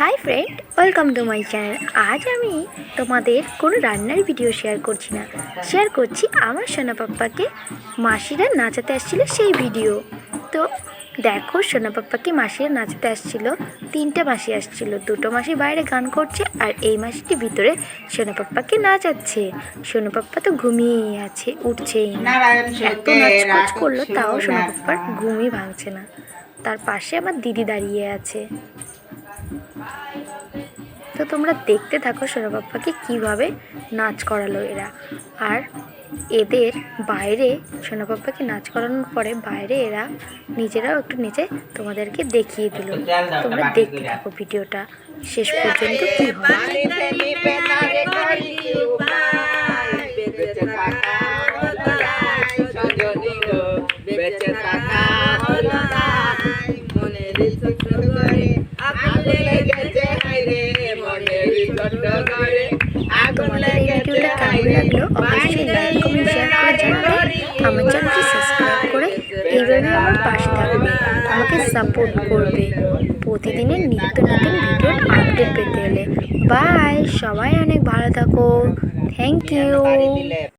Hi friend welcome to my channel আজ আমি তোমাদের কোনো রান্নার ভিডিও শেয়ার করছি না। শেয়ার করছি আমার সোনা পাপ্পাকে। মাসিরা নাচাতে আসছিল সেই ভিডিও তো দেখো সোনা পাপ্পাকে মাসিরা নাচাতে আসছিল। তিনটে মাসি আসছিল। দুটো মাসি বাইরে গান করছে আর এই মাসিটি ভিতরে সোনা পাপ্পাকে নাচাচ্ছে। সোনা পাপ্পা তো ঘুমিয়েই আছে উঠছেই এত নাচকুচ করল তাও সোনা পাপ্পার ঘুমই ভাঙছে না। তার পাশে আমার দিদি দাঁড়িয়ে আছে। তো তোমরা দেখতে থাকো সোনা পাপ্পাকে কীভাবে নাচ করালো এরা। আর এদের বাইরে সোনা পাপ্পাকে নাচ করানোর পরে বাইরে এরা নিজেরাও একটু নিচে তোমাদেরকে দেখিয়ে দিল। তোমরা দেখতে থাকো ভিডিওটা। শেষ পর্যন্ত কী। মনের আগুন তোমাদের এই লেগেছে ভিডিওটা কেমন হায়রে, লাগল অবশ্যই লাইক কমেন্ট শেয়ার করে জানাবে। আমার চ্যানেলটি সাবস্ক্রাইব করে এইভাবে আমার পাশে থাকবে। আমাকে সাপোর্ট করবে। প্রতিদিনের নিত্য নতুন ভিডিওর আপডেট পেতে হলে বাই সবাই অনেক ভালো থাকো। Thank you